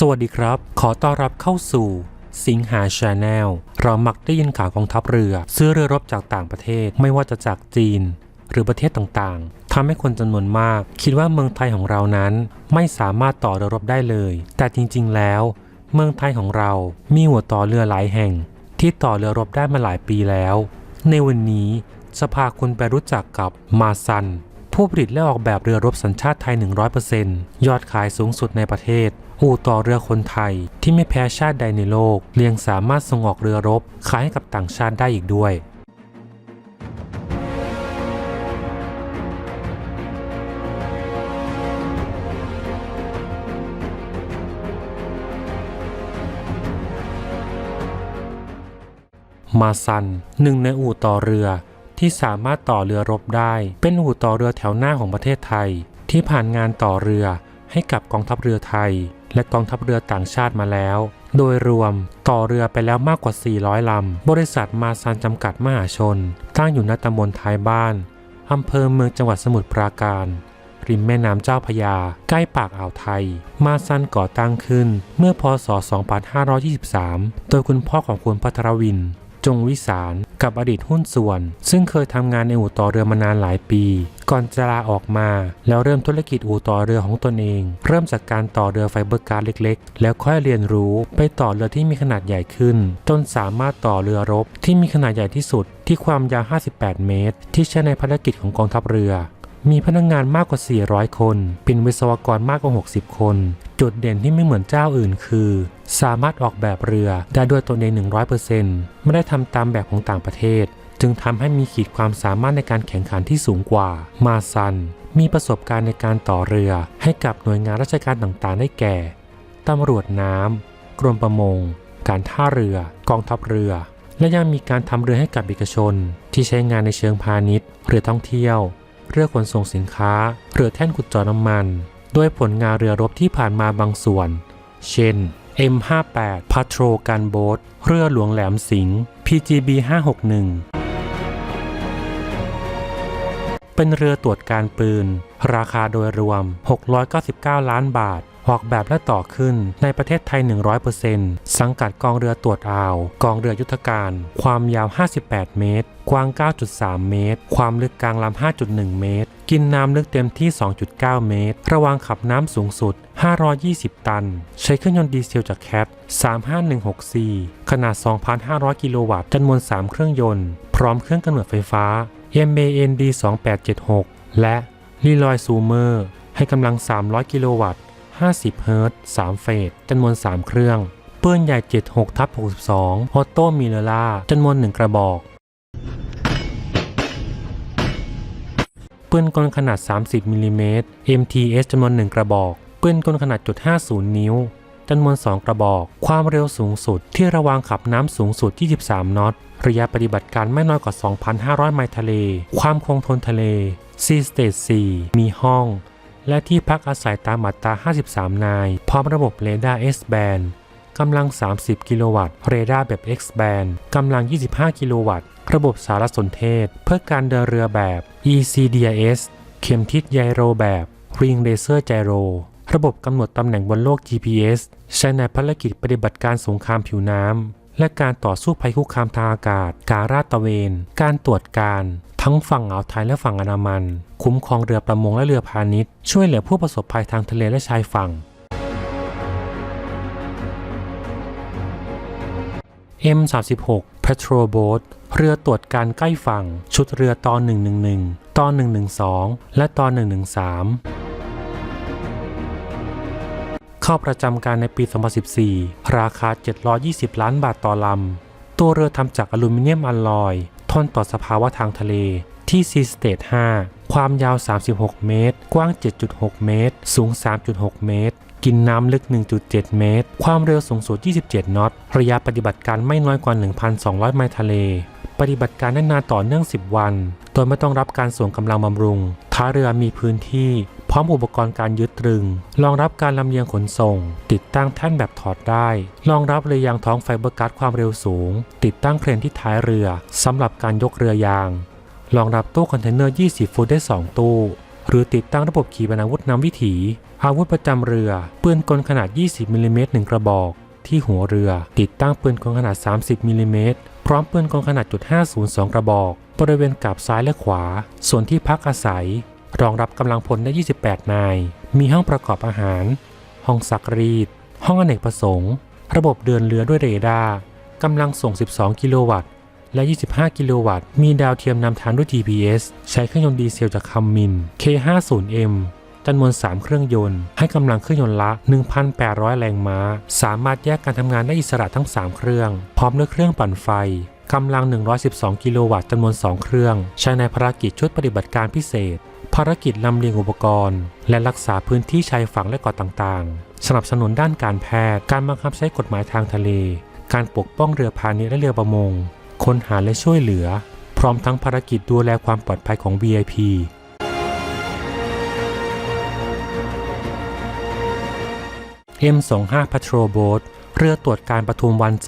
สวัสดีครับ ขอต้อนรับเข้าสู่สิงหาชาแนลเรามักได้ยินข่าวกองทัพเรือ ซื้อเรือรบจากต่างประเทศไม่ว่าจะจากจีน หรือประเทศต่างๆทำให้คนจำนวนมาก คิดว่าเมืองไทยของเรานั้น ไม่สามารถต่อเรือรบได้เลย แต่จริงๆแล้ว เมืองไทยของเรามีหัวต่อเรือหลายแห่ง ที่ต่อเรือรบได้มาหลายปีแล้ว ในวันนี้จะพาคุณไปรู้จักกับมาซันผู้ผลิตและออกแบบเรือรบสัญชาติไทย 100%ยอดขายสูงสุดในประเทศ อู่ต่อเรือคนไทยที่ไม่แพ้ชาติใดในโลกเรียงสามารถส่งออกเรือรบขายให้กับต่างชาติได้อีกด้วยมาซันหนึ่งในอู่ต่อเรือที่สามารถต่อเรือรบได้ เป็นอู่ต่อเรือแถวหน้าของประเทศไทย ที่ผ่านงานต่อเรือ ให้กับกองทัพเรือไทย และกองทัพเรือต่างชาติมาแล้ว โดยรวมต่อเรือไปแล้วมากกว่า 400 ลำ บริษัทมาซันจำกัดมหาชน ตั้งอยู่ณตำบลท้ายบ้านอำเภอเมืองจังหวัดสมุทรปราการริมแม่น้ำเจ้าพยา ใกล้ปากอ่าวไทย มาซันก่อตั้งขึ้นเมื่อพศ 2523 โดยคุณพ่อของคุณพัทรวิน จงวิสารกับอดีตหุ้นส่วน ซึ่งเคยทำงานในอู่ต่อเรือมานานหลายปี ก่อนจะลาออกมา แล้วเริ่มธุรกิจอู่ต่อเรือของตนเอง เริ่มจากการต่อเรือไฟเบอร์การ์ดเล็ก ๆ แล้วค่อยเรียนรู้ไปต่อเรือที่มีขนาดใหญ่ขึ้น จนสามารถต่อเรือรบที่มีขนาดใหญ่ที่สุด ที่ความยาว 58 เมตร ที่ใช้ในภารกิจของกองทัพเรือ มีพนักงงานมากกว่า 400 คน เป็นวิศวกรมากกว่า 60 คน จุดเด่นที่ไม่เหมือนเจ้าอื่นคือ สามารถออกแบบเรือได้ด้วยตนเอง 100%ไม่ได้ทำตามแบบของต่างประเทศ จึงทำให้มีขีดความสามารถในการแข่งขันที่สูงกว่า มาซัน มีประสบการณ์ในการต่อเรือให้กับหน่วยงานราชการต่างๆ ได้แก่ ตำรวจน้ำ กรมประมง การท่าเรือ กองทัพเรือ และยังมีการทำเรือให้กับเอกชน ที่ใช้งานในเชิงพาณิชย์ เรือท่องเที่ยว เรือขนส่งสินค้า เรือแท่นขุดเจาะน้ำมัน ด้วยผลงานเรือรบที่ผ่านมาบางส่วน เช่น M58 Patrol Gunboat เรือหลวงแหลมสิงห์ PGB 561 เป็นเรือตรวจการปืน ราคาโดยรวม 699 ล้านบาทออกแบบและต่อขึ้นในประเทศไทย 100%สังกัดกองเรือตรวจอ่าว กองเรือยุทธการ ความยาว 58 เมตร กว้าง 9.3 เมตร ความลึกกลางลำ 5.1 เมตร กินน้ำลึกเต็มที่ 2.9 เมตร ระวางขับน้ำสูงสุด 520 ตัน ใช้เครื่องยนต์ดีเซลจากแคท 35164 ขนาด 2,500 กิโลวัตต์จำนวน 3 เครื่องยนต์ พร้อมเครื่องกำเนิดไฟฟ้า MAND 2876 และ l ีลอยซูเมอร์ให้กำลัง 300 กิโลวัตต์ 50 เฮิรตซ์ 3 เฟสจำนวน 3 เครื่องปืนใหญ่ 76ทับ62 ออโต้มิเลล่าจำนวน 1 กระบอกปืนกลขนาด 30มิลลิเมตร MTS จำนวน 1 กระบอกปืนกลขนาดจุด50 นิ้ว จำนวน 2 กระบอก ความเร็วสูงสุดที่ระวางขับน้ำสูงสุด 23 นอต ระยะปฏิบัติการไม่น้อยกว่า 2,500 ไมล์ทะเล ความคงทนทะเล Sea State 4มีห้อง และที่พักอาศัยตามมาตรา 53 นาย พร้อมระบบเรดาร์ S-band กำลัง 30 กิโลวัตต์ เรดาร์แบบ X-band กำลัง 25 กิโลวัตต์ ระบบสารสนเทศ เพื่อการเดินเรือแบบ ECDIS เข็มทิศไยโรแบบ Ring Laser Gyro ระบบกำหนดตำแหน่งบนโลก GPS ใช้ในภารกิจปฏิบัติการสงครามผิวน้ำ และการต่อสู้ภัยคุกคามทางอากาศ การราดตระเวน การตรวจการ ทั้งฝั่งอ่าวไทยและฝั่งอันดามัน คุ้มครองเรือประมงและเรือพาณิชย์ ช่วยเหลือผู้ประสบภัยทางทะเลและชายฝั่ง M36 Patrol Boat เรือตรวจการใกล้ฝั่ง ชุดเรือตอน111ตอน112 และตอน113 เข้าประจำการในปี 2014 ราคา 720 ล้านบาทต่อลำ ตัวเรือทำจากอลูมิเนียมอลลอย ทนต่อสภาวะทางทะเล ที่ Sea State 5 ความยาว 36 เมตร กว้าง 7.6 เมตร สูง 3.6 เมตร กินน้ำลึก 1.7 เมตร ความเร็วสูงสุด 27 นอต ระยะปฏิบัติการไม่น้อยกว่า 1,200 ไมล์ทะเล ปฏิบัติการได้นานต่อเนื่อง 10 วัน โดยไม่ต้องรับการส่งกำลังบำรุง ท้าเรือมีพื้นที่ ร้อมอุปกรณ์การยึดตรึง รองรับการลำเลียงขนส่ง ติดตั้งแท่นแบบถอดได้ รองรับเรือยางท้องไฟเบอร์การ์ดความเร็วสูง ติดตั้งเครนที่ท้ายเรือสำหรับการยกเรือยาง รองรับตู้คอนเทนเนอร์ 20 ฟุตได้ 2 ตู้ หรือติดตั้งระบบขีปนาวุธนำวิถี อาวุธประจำเรือ ปืนกลขนาด 20มิลลิเมตรหนึ่งกระบอก ที่หัวเรือ ติดตั้งปืนกลขนาด 30มิลลิเมตรพร้อมปืนกลขนาดจุด502กระบอก บริเวณกาบซ้ายและขวา ส่วนที่พักอาศัย รองรับกำลังพลได้ 28 นาย มีห้องประกอบอาหาร ห้องซักรีด ห้องอเนกประสงค์ ระบบเดินเรือด้วยเรดาร์กำลังส่ง 12 กิโลวัตต์ และ 25 กิโลวัตต์ มีดาวเทียมนำทางด้วย GPS ใช้เครื่องยนต์ดีเซลจากคัมมิน K50M จำนวน 3 เครื่องยนต์ ให้กำลังเครื่องยนต์ละ 1,800 แรงม้า สามารถแยกการทำงานได้อิสระทั้ง 3 เครื่อง พร้อมด้วยเครื่องปั่นไฟ กำลัง 112 กิโลวัตต์จำนวน 2 เครื่อง ใช้ในภารกิจชุดปฏิบัติการพิเศษ ภารกิจลำเลียงอุปกรณ์ และรักษาพื้นที่ชายฝั่งและเกาะต่างๆ สนับสนุนด้านการแพทย์ การบังคับใช้กฎหมายทางทะเล การปกป้องเรือพาณิชย์และเรือประมง ค้นหาและช่วยเหลือ พร้อมทั้งภารกิจดูแลความปลอดภัยของ VIP M25 Patrol Boat เรือตรวจการปทุมวัน 2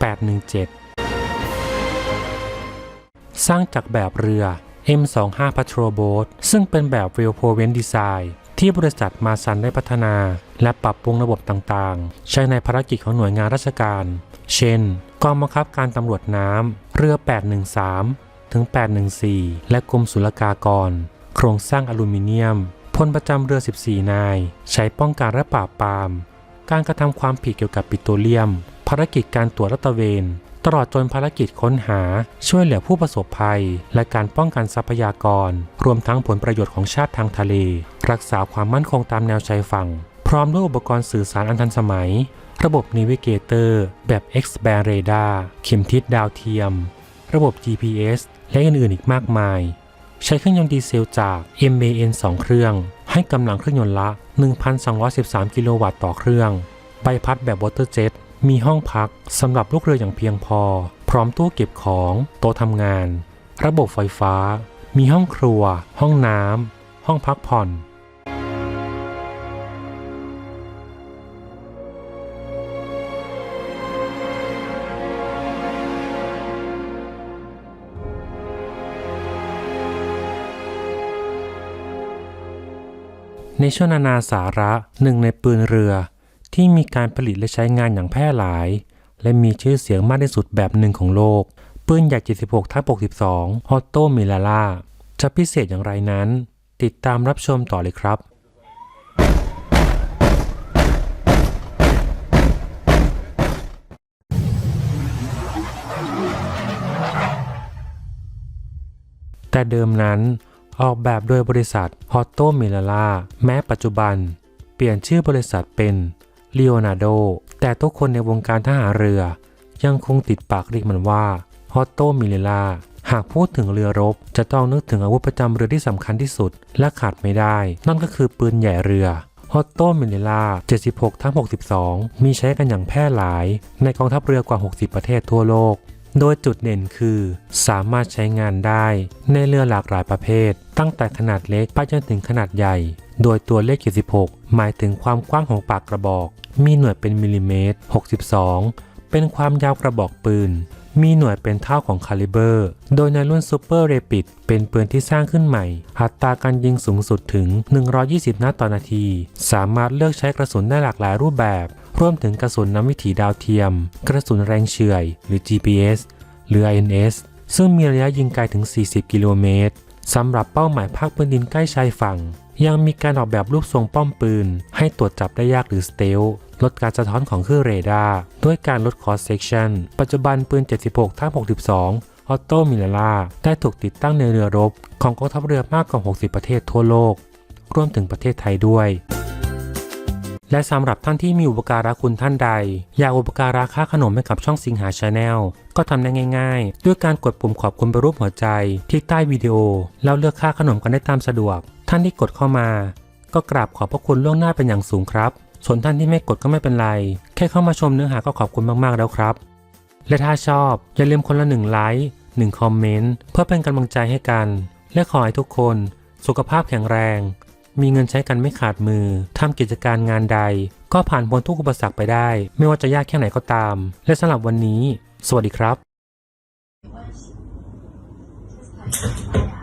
817 สร้างจากแบบเรือ M25 Patrol Boat ซึ่งเป็นแบบ w e l p o v e n Design ที่บริษัทมาซันได้พัฒนา และปรับปรุงระบบต่างๆ ใช้ในภารกิจของหน่วยงานราชการ เช่น กองบังคับการตำรวจน้ำ เรือ 813 ถึง 814 และกรมศุลกากร โครงสร้างอลูมิเนียม พลประจำเรือ 14 นาย ใช้ป้องกันและปราบปราม การกระทำความผิดเกี่ยวกับปิโตรเลียม ภารกิจการตรวจรัตเวน ตลอดจนภารกิจค้นหาช่วยเหลือผู้ประสบภัย และการป้องกันทรัพยากร รวมทั้งผลประโยชน์ของชาติทางทะเล รักษาความมั่นคงตามแนวชายฝั่ง พร้อมด้วยอุปกรณ์สื่อสารอันทันสมัย ระบบน a วิเกเตอร์แบบ X-band radar เข็มทิศดาวเทียม ระบบ GPS และอื่นๆอีกมากมาย ใช้เครื่องยนต์ดีเซลจาก MAN 2 เครื่อง ให้กำลังเครื่องยนต์ละ 1,213 กิโลวัตต์ต่อเครื่อง ใบพัดแบบวอเตอร์เจ็ต มีห้องพักสำหรับลูกเรืออย่างเพียงพอ พร้อมตู้เก็บของโต๊ะทำงาน ระบบไฟฟ้า มีห้องครัว ห้องน้ำห้องพักผ่อนในช่วงนานาสาระหนึ่งในปืนเรือ ที่มีการผลิตและใช้งานอย่างแพร่หลาย และมีชื่อเสียงมากที่สุดแบบหนึ่งของโลก ปืนใหญ่76ทับ62 ออโตมิลาล่า จะพิเศษอย่างไรนั้น ติดตามรับชมต่อเลยครับแต่เดิมนั้นออกแบบโดยบริษัทฮอตโตมิลาล่าแม้ปัจจุบัน เปลี่ยนชื่อบริษัทเป็น l e o n a r d o แต่ทุกคนในวงการทหารเรือ ยังคงติดปากเรียกมันว่าฮอตโตมิลล่าหากพูดถึงเรือรบ จะต้องนึกถึงอาวุธประจำเรือที่สำคัญที่สุด และขาดไม่ได้ นั่นก็คือปืนใหญ่เรือฮอตโตมิเลล่า 76 ทั้ง 62 มีใช้กันอย่างแพร่หลาย ในกองทัพเรือกว่า 60 ประเทศทั่วโลก โดยจุดเด่นคือ สามารถใช้งานได้ ในเรือหลากหลายประเภท ตั้งแต่ขนาดเล็กไปจนถึงขนาดใหญ่ โดยตัวเลข 76 หมายถึงความกว้างของปากกระบอก มีหน่วยเป็นมิลลิเมตร 62 เป็นความยาวกระบอกปืน มีหน่วยเป็นเท่าของคาลิเบอร์ โดยในรุ่นซูเปอร์เรปิดเป็นปืนที่สร้างขึ้นใหม่ อัตราการยิงสูงสุดถึง 120 นัดต่อนาที สามารถเลือกใช้กระสุนได้หลากหลายรูปแบบ รวมถึงกระสุนนำวิถีดาวเทียม กระสุนแรงเฉื่อย หรือ GPS หรือ INS ซึ่งมีระยะยิงไกลถึง 40 กิโลเมตรสำหรับเป้าหมายภาคพื้นดินใกล้ชายฝั่ง ยังมีการออกแบบรูปทรงป้อมปืน ให้ตรวจจับได้ยากหรือสเตลลดการสะท้อนของคลื่นเรดาร์ด้วยการลด cross section ปัจจุบันปืน 76ทั้ง62 ออโตมิลล่าได้ถูกติดตั้งในเรือรบ ของกองทัพเรือมากกว่า 60 ประเทศทั่วโลก รวมถึงประเทศไทยด้วย และสำหรับท่านที่มีอุปการะคุณท่านใด อยากอุปการะค่าขนมให้กับช่องสิงหาชาแนลก็ทำได้ง่าย ๆ ด้วยการกดปุ่มขอบคุณไปรูปหัวใจที่ใต้วิดีโอแล้วเลือกค่าขนมกันได้ตามสะดวก ท่านที่กดเข้ามา ก็กราบขอบพระคุณล่วงหน้าเป็นอย่างสูงครับ ส่วนท่านที่ไม่กดก็ไม่เป็นไร แค่เข้ามาชมเนื้อหาก็ขอบคุณมากๆแล้วครับ และถ้าชอบอย่าลืมคนละหนึ่งไลค์หนึ่งคอมเมนต์เพื่อเป็นกำลังใจให้กัน และขอให้ทุกคน สุขภาพแข็งแรง มีเงินใช้กันไม่ขาดมือทำกิจการงานใด ก็ผ่านพ้นทุกอุปสรรคไปได้ ไม่ว่าจะยากแค่ไหนก็ตาม และสำหรับวันนี้ สวัสดีครับ